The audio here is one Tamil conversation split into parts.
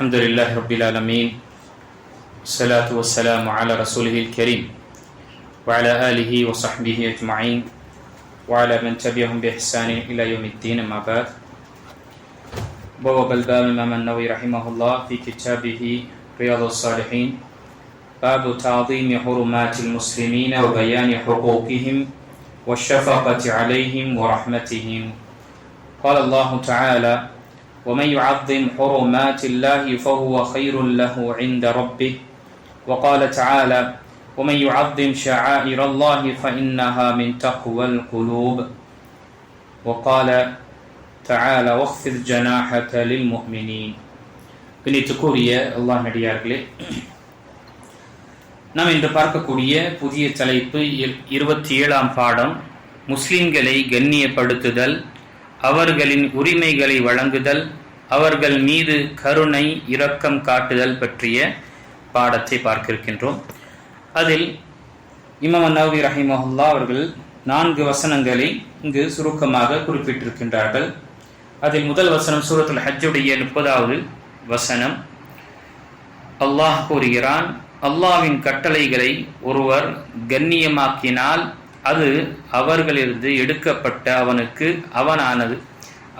الحمد لله رب العالمين الصلاة والسلام على رسوله الكريم وعلى آله وصحبه أجمعين وعلى من تبعهم بإحسان إلى يوم الدين أما بعد بواب الباب الإمام النووي رحمه الله في كتابه رياض الصالحين باب تعظيم حرمات المسلمين وبيان حقوقهم والشفقة عليهم ورحمتهم قال الله تعالى ومن يعظم حرمات الله فهو خير له عند ربه وقال تعالى ومن يعظم شعائر الله فإنها من تقوى القلوب وقال تعالى واخفض جناحك للمؤمنين பின்னித்துக்குரிய அல்லாஹ் நடிகார்களே நாம் இன்று பார்க்கக்கூடிய புதிய தலைப்பு இருபத்தி ஏழாம் பாடம் முஸ்லிம்களை கண்ணியப்படுத்துதல் அவர்களின் உரிமைகளை வழங்குதல் அவர்கள் மீது கருணை இரக்கம் காட்டுதல் பற்றிய பாடத்தை பார்க்க இருக்கின்றோம் அதில் இமாம் நவவி ரஹிமஹுல்லா அவர்கள் நான்கு வசனங்களை இங்கு சுருக்கமாக குறிப்பிட்டிருக்கின்றார்கள். அதில் முதல் வசனம் சூரத்துல் ஹஜ்ஜுடைய முப்பதாவது வசனம். அல்லாஹ் கூறுகிறான் அல்லாவின் கட்டளைகளை ஒருவர் கண்ணியமாக்கினால் அது அவர்களிலிருந்து எடுக்கப்பட்ட அவனுக்கு அவனானது.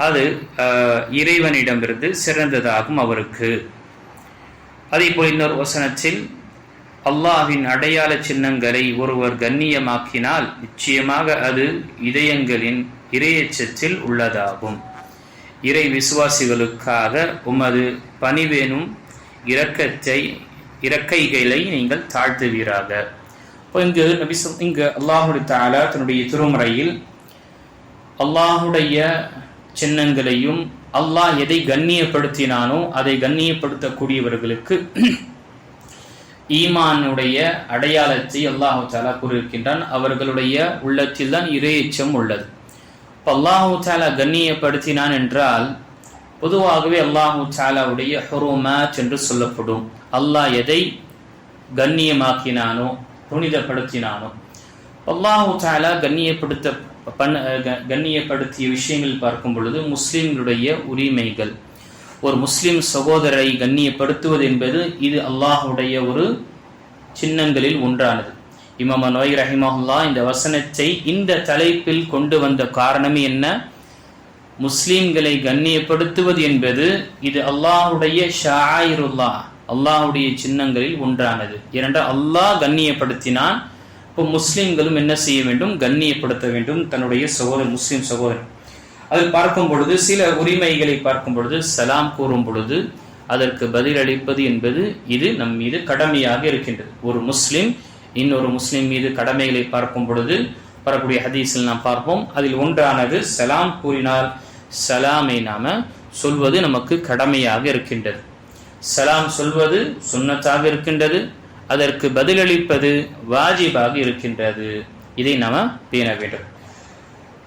அது இறைவனிடமிருந்து சிறந்ததாகும் அவருக்கு. அதே போல் இன்னொரு வசனத்தில் அல்லாஹின் அடையாள சின்னங்களை ஒருவர் கண்ணியமாக்கினால் நிச்சயமாக அது இதயங்களின் இறையச்சத்தில் உள்ளதாகும். இறை விசுவாசிகளுக்காக உமது பணிவேனும் இரக்கத்தை இறக்கைகளை நீங்கள் தாழ்த்துவீராக. இப்போ இங்கு நபி இங்கு அல்லாஹுடைய தாலா தன்னுடைய திருமுறையில் அல்லாஹுடைய சின்னங்களையும் அல்லாஹ் எதை கண்ணியப்படுத்தினானோ அதை கண்ணியப்படுத்தக்கூடியவர்களுக்கு ஈமானுடைய அடையாளத்தை அல்லாஹு தாலா கூறியிருக்கின்றான். அவர்களுடைய உள்ளத்தில் தான் இறையச்சம் உள்ளது. இப்போ அல்லாஹு தாலா கண்ணியப்படுத்தினான் என்றால் பொதுவாகவே அல்லாஹு சாலாவுடைய ஹொரோமேட் என்று சொல்லப்படும். அல்லாஹ் எதை கண்ணியமாக்கினானோ புனிதப்படுத்தினானோ அல்லாஹு தாலா கண்ணியப்படுத்த பண்ண கண்ணியப்படுத்திய விஷயங்கள் பார்க்கும் பொழுது முஸ்லிம்களுடைய உரிமைகள். ஒரு முஸ்லிம் சகோதரரை கண்ணியப்படுத்துவது என்பது இது அல்லாஹுடைய ஒரு சின்னங்களில் ஒன்றானது. இமாம நோய் ரஹிமஹுல்லா இந்த வசனத்தை இந்த தலைப்பில் கொண்டு வந்த காரணம் என்ன? முஸ்லிம்களை கண்ணியப்படுத்துவது என்பது இது அல்லாஹுடைய ஷாயிருல்லா அல்லாஹுடைய சின்னங்களில் ஒன்றானது. ஏனென்றால் அல்லாஹ் கண்ணியப்படுத்தினான். இப்போ முஸ்லீம்களும் என்ன செய்ய வேண்டும்? கண்ணியப்படுத்த வேண்டும். தன்னுடைய சகோதரர் முஸ்லீம் சகோதரர் அதில் பார்க்கும் பொழுது சில உரிமைகளை பார்க்கும் பொழுது சலாம் கூறும் பொழுது அதற்கு பதிலளிப்பது என்பது இது நம் மீது கடமையாக இருக்கின்றது. ஒரு முஸ்லீம் இன்னொரு முஸ்லீம் மீது கடமைகளை பார்க்கும் பொழுது வரக்கூடிய ஹதீஸில் நாம் பார்ப்போம். அதில் ஒன்றானது சலாம் கூறினால் சலாமை நாம சொல்வது நமக்கு கடமையாக இருக்கின்றது. சலாம் சொல்வது சுண்ணத்தாக இருக்கின்றது அதற்கு பதிலளிப்பது வாஜிபாக இருக்கின்றது. இதை நாம் பேண வேண்டும்.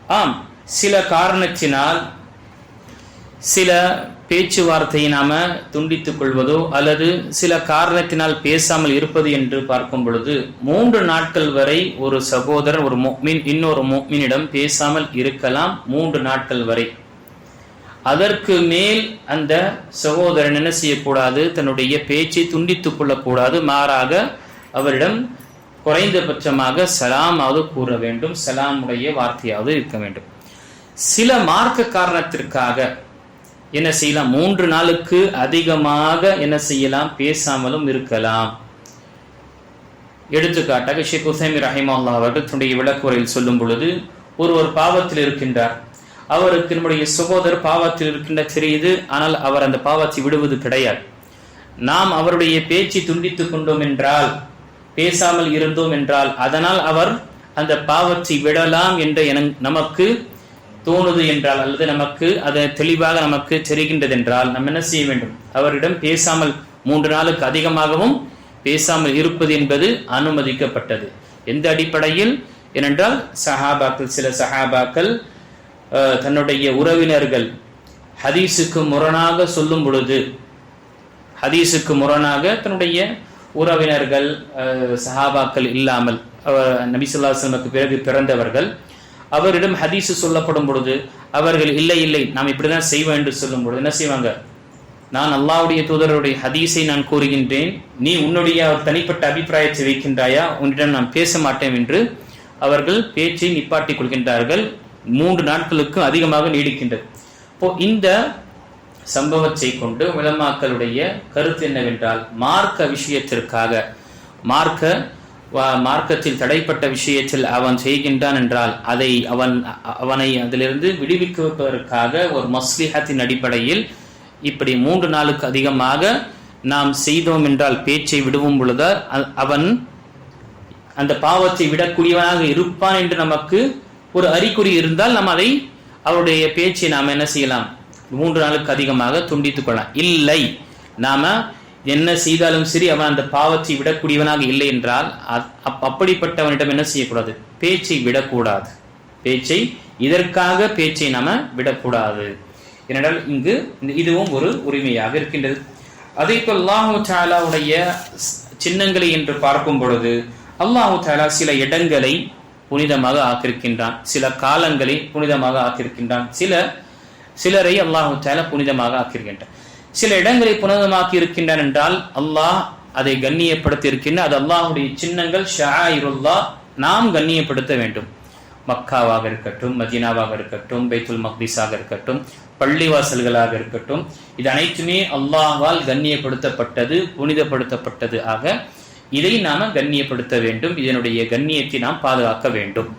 ஆம் சில காரணத்தினால் சில பேச்சுவார்த்தையை நாம துண்டித்துக் கொள்வதோ அல்லது சில காரணத்தினால் பேசாமல் இருப்பது என்று பார்க்கும் பொழுது மூன்று நாட்கள் வரை ஒரு சகோதரர் ஒரு மோமின் இன்னொரு மோமினிடம் பேசாமல் இருக்கலாம் மூன்று நாட்கள் வரை. அதற்கு மேல் அந்த சகோதரன் என்ன செய்யக்கூடாது? தன்னுடைய பேச்சை துண்டித்துக் கொள்ளக்கூடாது. மாறாக அவரிடம் குறைந்தபட்சமாக சலாமாவது கூற வேண்டும். சலாமுடைய வார்த்தையாவது இருக்க வேண்டும். சில மார்க்க காரணத்திற்காக என்ன செய்யலாம்? மூன்று நாளுக்கு அதிகமாக என்ன செய்யலாம்? பேசாமலும் இருக்கலாம். எடுத்துக்காட்டாக ஷேக் உசைமி ரஹிமல்லா அவர்கள் தன்னுடைய விளக்குறையில் சொல்லும் பொழுது ஒருவர் பாவத்தில் இருக்கின்றார். அவருக்கு நம்முடைய சகோதரர் பாவத்தில் இருக்கின்ற தெரியுது. ஆனால் அவர் அந்த பாவத்தை விடுவது கிடையாது. நாம் அவருடைய பேச்சை துண்டித்துக் கொண்டோம் என்றால் பேசாமல் இருந்தோம் என்றால் அதனால் அவர் அந்த பாவத்தை விடலாம் என்ற நமக்கு தோணுது என்றால் அல்லது நமக்கு அது தெளிவாக நமக்கு தெரிகின்றது என்றால் நம்ம என்ன செய்ய வேண்டும்? அவரிடம் பேசாமல் மூன்று நாளுக்கு அதிகமாகவும் பேசாமல் இருப்பது என்பது அனுமதிக்கப்பட்டது. எந்த அடிப்படையில்? ஏனென்றால் சஹாபாக்கள் சில சஹாபாக்கள் தன்னுடைய உறவினர்கள் ஹதீஸுக்கு முரணாக சொல்லும் பொழுது ஹதீஸுக்கு முரணாக தன்னுடைய உறவினர்கள் சஹாபாக்கள் இல்லாமல் நபிசுல்லாஸ்லமுக்கு பிறகு பிறந்தவர்கள் அவரிடம் ஹதீஸு சொல்லப்படும் பொழுது அவர்கள் இல்லை இல்லை நாம் இப்படிதான் செய்வோம் என்று சொல்லும் பொழுது என்ன செய்வாங்க? நான் அல்லாவுடைய தூதருடைய ஹதீஸை நான் கூறுகின்றேன் நீ உன்னுடைய தனிப்பட்ட அபிப்பிராயத்தை வைக்கின்றாயா? உன்னிடம் நான் பேச மாட்டேன் என்று அவர்கள் பேச்சை நிப்பாட்டிக் கொள்கின்றார்கள். மூன்று நாட்களுக்கு அதிகமாக நீடிக்கின்றது. இப்போ இந்த சம்பவத்தை கொண்டு உலமாக்களுடைய கருத்து என்னவென்றால் மார்க்க விஷயத்திற்காக மார்க்க மார்க்கத்தில் தடைப்பட்ட விஷயத்தில் அவன் செய்கின்றான் என்றால் அதை அவன் அவனை அதிலிருந்து விடுவிக்குவதற்காக ஒரு மஸ்லிஹத்தின் அடிப்படையில் இப்படி மூன்று நாளுக்கு அதிகமாக நாம் செய்தோம் என்றால் பேச்சை விடுவும் பொழுது அ- அவன் அந்த பாவத்தை விடக்கூடியவனாக இருப்பான் என்று நமக்கு ஒரு அறிகுறி இருந்தால் நாம் அதை அவருடைய பேச்சை நாம் என்ன செய்யலாம்? மூன்று நாளுக்கு அதிகமாக துண்டித்துக் கொள்ளலாம். இல்லை. நாம என்ன செய்தாலும் சரி அவன் அந்த பாவத்தை விடக்கூடியவனாக இல்லை என்றால் அப்- அப்படிப்பட்டவனிடம் என்ன செய்யக்கூடாது? பேச்சை விடக்கூடாது. பேச்சை இதற்காக பேச்சை நாம விடக்கூடாது. ஏனென்றால் இங்கு இதுவும் ஒரு உரிமையாக இருக்கின்றது. அதே போல் அல்லாஹு தாலாவுடைய சின்னங்களை என்று பார்க்கும் பொழுது அல்லாஹு தாலா சில இடங்களை புனிதமாக ஆக்கியிருக்கின்றான் சில காலங்களை புனிதமாக ஆக்கியிருக்கின்றான் சில சிலரை அல்லாஹு தாலா புனிதமாக ஆக்கியிருக்கின்றான் சில இடங்களை புனிதமாக்கி இருக்கின்றான் என்றால் அல்லாஹ் அதை கண்ணியப்படுத்தி இருக்கின்ற அது அல்லாஹுடைய சின்னங்கள் ஷாயிருல்லா நாம் கண்ணியப்படுத்த வேண்டும். மக்காவாக இருக்கட்டும் மதீனாவாக இருக்கட்டும் பைத்துல் மக்தீஸாக இருக்கட்டும் பள்ளிவாசல்களாக இருக்கட்டும் இது அனைத்துமே அல்லாஹ்வால் கண்ணியப்படுத்தப்பட்டது புனிதப்படுத்தப்பட்டது ஆக இதை நாம கண்ணியப்படுத்த வேண்டும். இதனுடைய கண்ணியத்தை நாம் பாதுகாக்க வேண்டும்.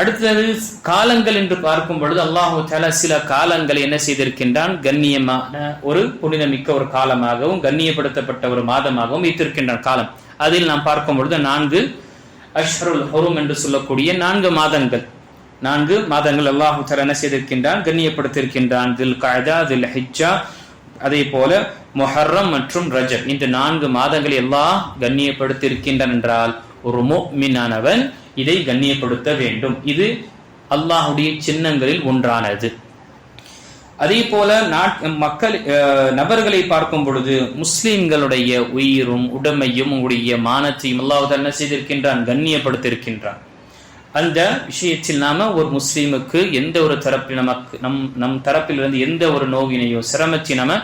அடுத்தது காலங்கள் என்று பார்க்கும் பொழுது அல்லாஹு தாலா சில காலங்களை என்ன செய்திருக்கின்றான்? கண்ணியமான ஒரு புனிதமிக்க ஒரு காலமாகவும் கண்ணியப்படுத்தப்பட்ட ஒரு மாதமாகவும் வைத்திருக்கின்றான் காலம். அதில் நாம் பார்க்கும் பொழுது நான்கு அஷ்ருல் ஹுரும் என்று சொல்லக்கூடிய நான்கு மாதங்கள். நான்கு மாதங்கள் அல்லாஹு தாலா என்ன செய்திருக்கின்றான்? கண்ணியப்படுத்தியிருக்கின்றான். தில் காய்தா தில் ஹிஜா அதே போல மொஹர்ரம் மற்றும் ரஜப் இந்த நான்கு மாதங்களை எல்லாம் கண்ணியப்படுத்தியிருக்கின்றன என்றால் ஒரு முஃமினானவன் இதை கண்ணியப்படுத்த வேண்டும். இது அல்லாஹுடைய சின்னங்களில் ஒன்றானது. அதே போல நாட் மக்கள் நபர்களை பார்க்கும் பொழுது முஸ்லிம்களுடைய உயிரும் உடமையும் உடைய மானத்தையும் அல்லாஹ் என்ன செய்திருக்கின்றான்? கண்ணியப்படுத்தியிருக்கின்றான். அந்த விஷயத்தில் நாம ஒரு முஸ்லீமுக்கு எந்த ஒரு தரப்பில் நமக்கு நம் நம் தரப்பிலிருந்து எந்த ஒரு நோவினையோ சிரமத்தை நாம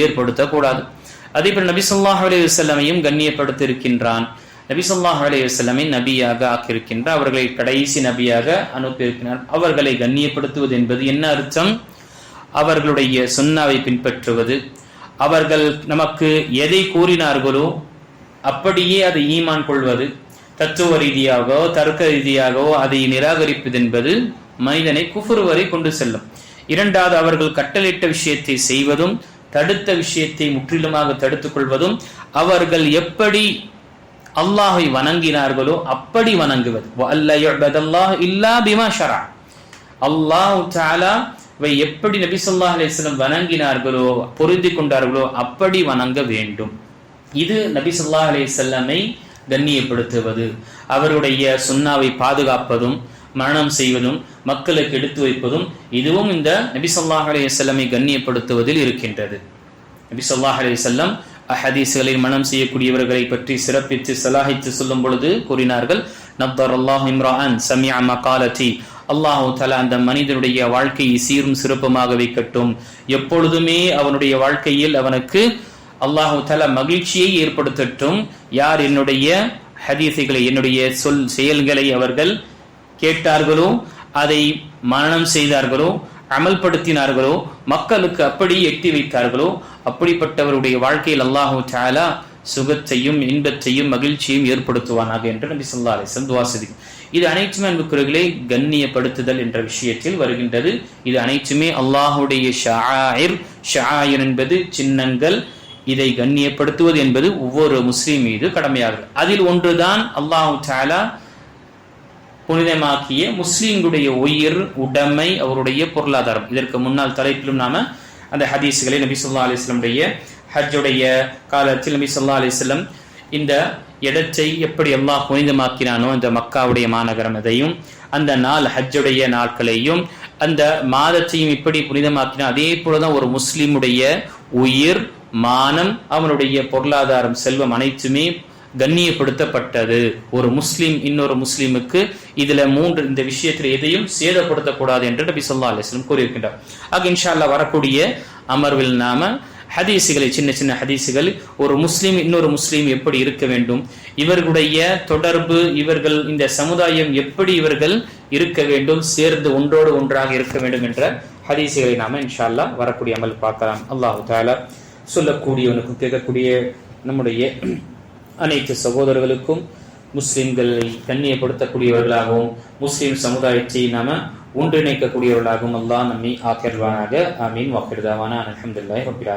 ஏற்படுத்தக்கூடாது. அதே போல் நபி சொல்லாஹ் அலைஹி கண்ணியப்படுத்தியிருக்கின்றான். நபி சொல்லாஹ் அலைஹி நபியாக ஆக்கியிருக்கின்ற அவர்களை கடைசி நபியாக அனுப்பியிருக்கிறார். அவர்களை கண்ணியப்படுத்துவது என்பது என்ன அர்த்தம்? அவர்களுடைய சுன்னாவை பின்பற்றுவது. அவர்கள் நமக்கு எதை கூறினார்களோ அப்படியே அதை ஈமான் கொள்வது. தத்துவ ரீதியாகவோ தர்க்க ரீதியாகவோ அதை நிராகரிப்பது என்பது மனிதனை குஃபுர் வரை கொண்டு செல்லும். இரண்டாவது அவர்கள் கட்டளையிட்ட விஷயத்தை செய்வதும் தடுத்த விஷயத்தை முற்றிலுமாக தடுத்துக் கொள்வதும் அவர்கள் எப்படி அல்லாஹை வணங்கினார்களோ அப்படி வணங்குவது. இல்லா பிமா ஷரா. அல்லாஹ் எப்படி நபி சொல்லா அலிஸ்லம் வணங்கினார்களோ பொருந்தி கொண்டார்களோ அப்படி வணங்க வேண்டும். இது நபி சொல்லா அலைஹி கண்ணியப்படுத்துவது. அவருடைய சுன்னாவை பாதுகாப்பதும் மரணம் செய்வதும் மக்களுக்கு எடுத்து வைப்பதும் இதுவும் இந்த நபி சொல்லாஹ் அலைஹி கண்ணியப்படுத்துவதில் இருக்கின்றது. நபி சொல்லாஹ் அலைஹி வஸல்லம் அஹதீஸ்களில் மனம் செய்யக்கூடியவர்களை பற்றி சிறப்பித்து சலாஹித்து சொல்லும் பொழுது கூறினார்கள் நப்தர் அல்லாஹ் இம்ரான் சமியா மகாலத்தி அல்லாஹு தலா அந்த மனிதனுடைய வாழ்க்கையை சீரும் சிறப்புமாக வைக்கட்டும். எப்பொழுதுமே அவனுடைய வாழ்க்கையில் அவனுக்கு அல்லாஹு தலா மகிழ்ச்சியை ஏற்படுத்தட்டும். யார் என்னுடைய ஹதீஸைகளை என்னுடைய சொல் செயல்களை அவர்கள் கேட்டார்களோ அதை மரணம் செய்தார்களோ அமல்படுத்தினார்களோ மக்களுக்கு அப்படி எட்டி வைத்தார்களோ அப்படிப்பட்டவருடைய வாழ்க்கையில் அல்லாஹு சாலா சுகத்தையும் இன்பத்தையும் மகிழ்ச்சியும் ஏற்படுத்துவானாக என்று நபி சொல்லா அலிஸ்லம் துவாசதி இது அனைத்துமே அன்புக்குறைகளை கண்ணியப்படுத்துதல் என்ற விஷயத்தில் வருகின்றது. இது அனைத்துமே அல்லாஹுடைய ஷாயிர். ஷாயிர் என்பது சின்னங்கள். இதை கண்ணியப்படுத்துவது என்பது ஒவ்வொரு முஸ்லீம் மீது கடமையாகிறது. அதில் ஒன்றுதான் அல்லாஹு சாலா புனிதமாக்கிய முஸ்லீம்களுடைய உயிர் உடைமை அவருடைய பொருளாதாரம். இதற்கு முன்னால் தலைப்பிலும் நாம அந்த ஹதீஸ்களை நபி சொல்லா அலிஸ்லமுடைய ஹஜ்ஜுடைய காலத்தில் நபி சொல்லா அலிஸ்லம் இந்த இடத்தை எப்படி அல்லாஹ் புனிதமாக்கினானோ இந்த மக்காவுடைய மாநகரம் அதையும் அந்த நாள் ஹஜ்ஜுடைய நாட்களையும் அந்த மாதத்தையும் இப்படி புனிதமாக்கினா அதே போலதான் ஒரு முஸ்லீமுடைய உயிர் மானம் அவனுடைய பொருளாதாரம் செல்வம் அனைத்துமே கண்ணியப்படுத்தப்பட்டது. ஒரு முஸ்லீம் இன்னொரு முஸ்லீமுக்கு இதுல மூன்று இந்த விஷயத்தில் எதையும் சேதப்படுத்தக்கூடாது என்று நபி சொல்லா அலிஸ்லம் கூறியிருக்கின்றார். ஆக இன்ஷா வரக்கூடிய அமர்வில் நாம ஹதீஸுகளை சின்ன சின்ன ஹதீஸுகள் ஒரு முஸ்லீம் இன்னொரு முஸ்லீம் எப்படி இருக்க வேண்டும் இவர்களுடைய தொடர்பு இவர்கள் இந்த சமுதாயம் எப்படி இவர்கள் இருக்க வேண்டும் சேர்ந்து ஒன்றோடு ஒன்றாக இருக்க வேண்டும் என்ற ஹதீஸுகளை நாம இன்ஷா அல்லாஹ் வரக்கூடிய அமல் பார்க்கலாம். அல்லாஹு தாலா சொல்லக்கூடியவனுக்கும் கேட்கக்கூடிய நம்முடைய அனைத்து சகோதரர்களுக்கும் முஸ்லிம்களை கண்ணியப்படுத்தக்கூடியவர்களாகவும் முஸ்லிம் சமுதாயத்தை நாம ஒன்றிணைக்கக்கூடியவர்களாகவும் அல்லாஹ் நம்மை ஆக்கர்வானாக அமீன் வாக்கிருதாவான. அலமதுல்லாஹி ரபில்